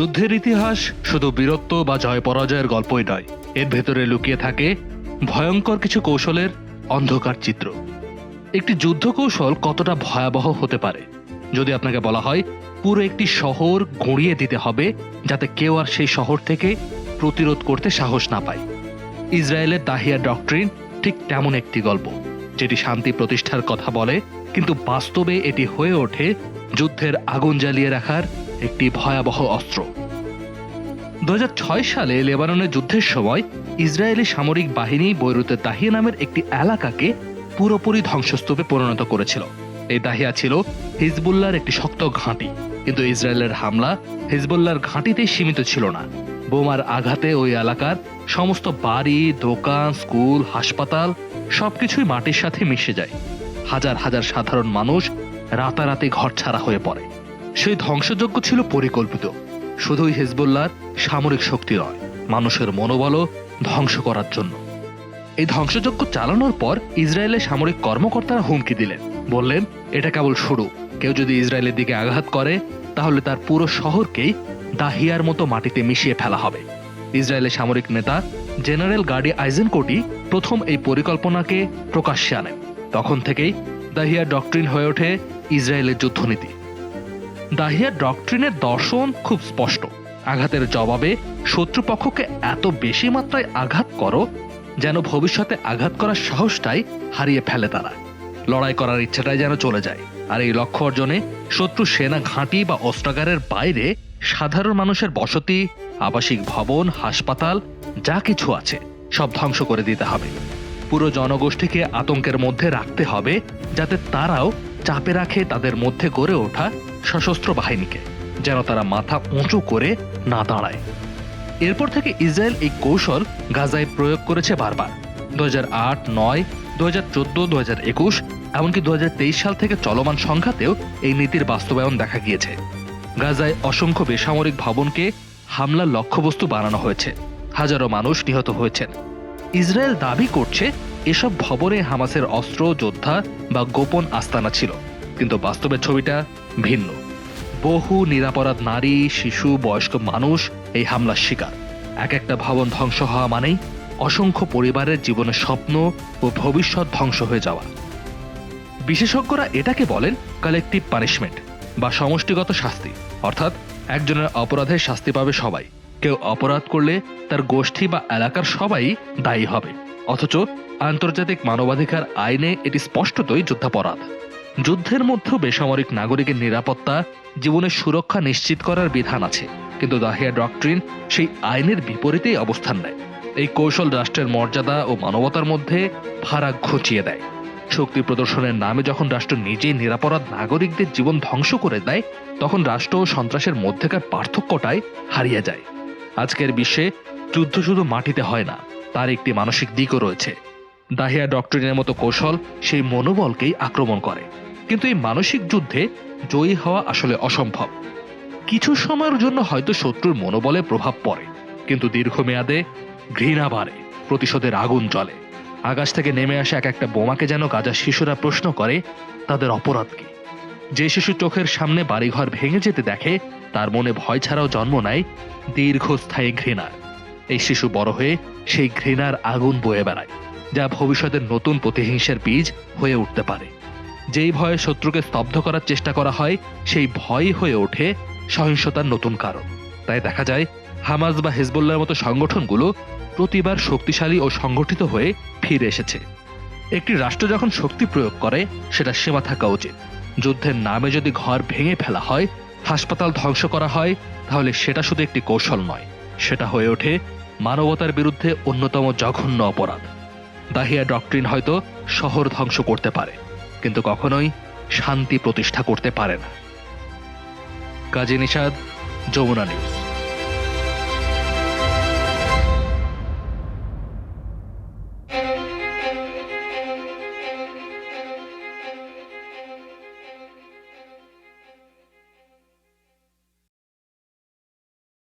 যুদ্ধের ইতিহাস শুধু বীরত্ব বা জয় পরাজয়ের গল্পই নয়। এর ভেতরে লুকিয়ে থাকে ভয়ঙ্কর কিছু কৌশলের অন্ধকার চিত্র। একটি যুদ্ধ কৌশল কতটা ভয়াবহ হতে পারে, যদি আপনাকে বলা হয়, পুরো একটি শহর গড়িয়ে দিতে হবে যাতে কেউ আর সেই শহর থেকে প্রতিরোধ করতে সাহস না পায়। ইসরায়েলের দাহিয়া ডক্ট্রিন ঠিক তেমন একটি গল্প, যেটি শান্তি প্রতিষ্ঠার কথা বলে, কিন্তু বাস্তবে এটি হয়ে ওঠে যুদ্ধের আগুন জ্বালিয়ে রাখার একটি ভয়াবহ অস্ত্র। দু হাজার ছয় সালে লেবাননের যুদ্ধের সময় ইসরায়েলি সামরিক বাহিনী বৈরুতের দাহিয়া নামের একটি এলাকাকে পুরোপুরি ধ্বংসস্তূপে পরিণত করেছিল। এই দাহিয়া ছিল হিজবুল্লার একটি শক্ত ঘাঁটি। কিন্তু ইসরায়েলের হামলা হিজবুল্লার ঘাঁটিতেই সীমিত ছিল না। বোমার আঘাতে ওই এলাকার সমস্ত বাড়ি, দোকান, স্কুল, হাসপাতাল সবকিছুই মাটির সাথে মিশে যায়। হাজার হাজার সাধারণ মানুষ রাতারাতি ঘর ছাড়া হয়ে পড়ে। সেই ধ্বংসযজ্ঞ ছিল পরিকল্পিত। শুধুই হিজবুল্লার সামরিক শক্তি নয়, মানুষের মনোবলও ধ্বংস করার জন্য। এই ধ্বংসযজ্ঞ চালানোর পর ইসরায়েলের সামরিক কর্মকর্তারা হুমকি দিলেন। বললেন, এটা কেবল শুরু। কেউ যদি ইসরায়েলের দিকে আঘাত করে, তাহলে তার পুরো শহরকেই দাহিয়ার মতো মাটিতে মিশিয়ে ফেলা হবে। ইসরায়েলের সামরিক নেতা জেনারেল গার্ডি আইজেনকোটি প্রথম এই পরিকল্পনাকে প্রকাশ্যে আনেন। তখন থেকেই দাহিয়া ডক্ট্রিন হয়ে ওঠে ইসরায়েলের যুদ্ধনীতি। দাহিয়া ডক্ট্রিনের দর্শন খুব স্পষ্ট। আঘাতের জবাবে শত্রুপক্ষকে এত বেশি মাত্রায় আঘাত করো যেন ভবিষ্যতে আঘাত করার সাহসটাই হারিয়ে ফেলে তারা। লড়াই করার ইচ্ছাটাই যেন চলে যায়। আর এই লক্ষ্য অর্জনে শত্রু সেনা ঘাঁটি বা অস্ত্রাগারের বাইরে সাধারণ মানুষের বসতি, আবাসিক ভবন, হাসপাতাল, যা কিছু আছে, সব ধ্বংস করে দিতে হবে। পুরো জনগোষ্ঠীকে আতঙ্কের মধ্যে রাখতে হবে যাতে তারাও চাপে রাখে তাদের মধ্যে গড়ে ওঠা সশস্ত্র বাহিনীকে, যেন তারা মাথা উঁচু করে না দাঁড়ায়। এরপর থেকে ইসরায়েল এই কৌশল গাজায় প্রয়োগ করেছে বারবার। দু হাজার আট, নয়, দু হাজার চোদ্দ, দু হাজার একুশ, এমনকি দু হাজার তেইশ সাল থেকে চলমান সংঘাতেও এই নীতির বাস্তবায়ন দেখা গিয়েছে। গাজায় অসংখ্য বেসামরিক ভবনকে হামলার লক্ষ্যবস্তু বানানো হয়েছে। হাজারো মানুষ নিহত হয়েছেন। ইসরায়েল দাবি করছে, এসব ভবনে হামাসের অস্ত্র, যোদ্ধা বা গোপন আস্তানা ছিল। কিন্তু বাস্তবের ছবিটা ভিন্ন। বহু নিরাপরাধ নারী, শিশু, বয়স্ক মানুষ এই হামলার শিকার। এক একটা ভবন ধ্বংস হওয়া মানেই অসংখ্য পরিবারের জীবনের স্বপ্ন ও ভবিষ্যৎ ধ্বংস হয়ে যাওয়া। বিশেষজ্ঞরা এটাকে বলেন কালেকটিভ পানিশমেন্ট বা সমষ্টিগত শাস্তি। অর্থাৎ একজনের অপরাধের শাস্তি পাবে সবাই। কেউ অপরাধ করলে তার গোষ্ঠী বা এলাকার সবাই দায়ী হবে। অথচ আন্তর্জাতিক মানবাধিকার আইনে এটি স্পষ্টতই যুদ্ধাপরাধ। যুদ্ধের মধ্যে বেসামরিক নাগরিকের নিরাপত্তা জীবনের সুরক্ষা নিশ্চিত করার বিধান আছে। কিন্তু দাহিয়া ডক্ট্রিন সেই আইনের বিপরীতেই অবস্থান নেয়। এই কৌশল রাষ্ট্রের মর্যাদা ও মানবতার মধ্যে ফারাক ঘুচিয়ে দেয়। শক্তি প্রদর্শনের নামে যখন রাষ্ট্র নিজেই নিরাপরাধ নাগরিকদের জীবন ধ্বংস করে দেয়, তখন রাষ্ট্র ও সন্ত্রাসের মধ্যেকার পার্থক্যটাই হারিয়ে যায়। আজকের বিশ্বে যুদ্ধ শুধু মাটিতে হয় না, তার একটি মানসিক দিকও রয়েছে। দাহিয়া ডক্টরিনের মতো কৌশল সেই মনোবলকেই আক্রমণ করে। কিন্তু এই মানসিক যুদ্ধে জয়ী হওয়া আসলে অসম্ভব। কিছু সময়ের জন্য হয়তো শত্রুর মনোবলে প্রভাব পড়ে, কিন্তু দীর্ঘমেয়াদে ঘৃণা বাড়ে, প্রতিশোধের আগুন জ্বলে। আকাশ থেকে নেমে আসা এক একটা বোমাকে যেন গাজার শিশুরা প্রশ্ন করে, তাদের অপরাধ কি? যে শিশু চোখের সামনে বাড়িঘর ভেঙে যেতে দেখে, তার মনে ভয় ছাড়াও জন্ম নেয় দীর্ঘস্থায়ী ঘৃণার এই শিশু বড় হয়ে সেই ঘৃণার আগুন বয়ে বেড়ায়। যা ভবিষ্যতের নতুন প্রতিহিংসার বীজ হয়ে উঠতে পারে। যেই ভয়ে শত্রুকে স্তব্ধ করার চেষ্টা করা হয়, সেই ভয়ই হয়ে ওঠে সহিংসতার নতুন কারণ। তাই দেখা যায় হামাজ বা হিজবুল্লার মতো সংগঠনগুলো প্রতিবার শক্তিশালী ও সংগঠিত হয়ে ফিরে এসেছে। একটি রাষ্ট্র যখন শক্তি প্রয়োগ করে, সেটা সীমা থাকা উচিত। যুদ্ধের নামে যদি ঘর ভেঙে ফেলা হয়, হাসপাতাল ধ্বংস করা হয়, তাহলে সেটা শুধু একটি কৌশল নয়। সেটা হয়ে ওঠে মানবতার বিরুদ্ধে অন্যতম জঘন্য অপরাধ। দাহিয়া ডক্ট্রিন হয়তো শহর ধ্বংস করতে পারে, কিন্তু কখনোই শান্তি প্রতিষ্ঠা করতে পারে না। কাজী নিষাদ যমুনা নিউজ।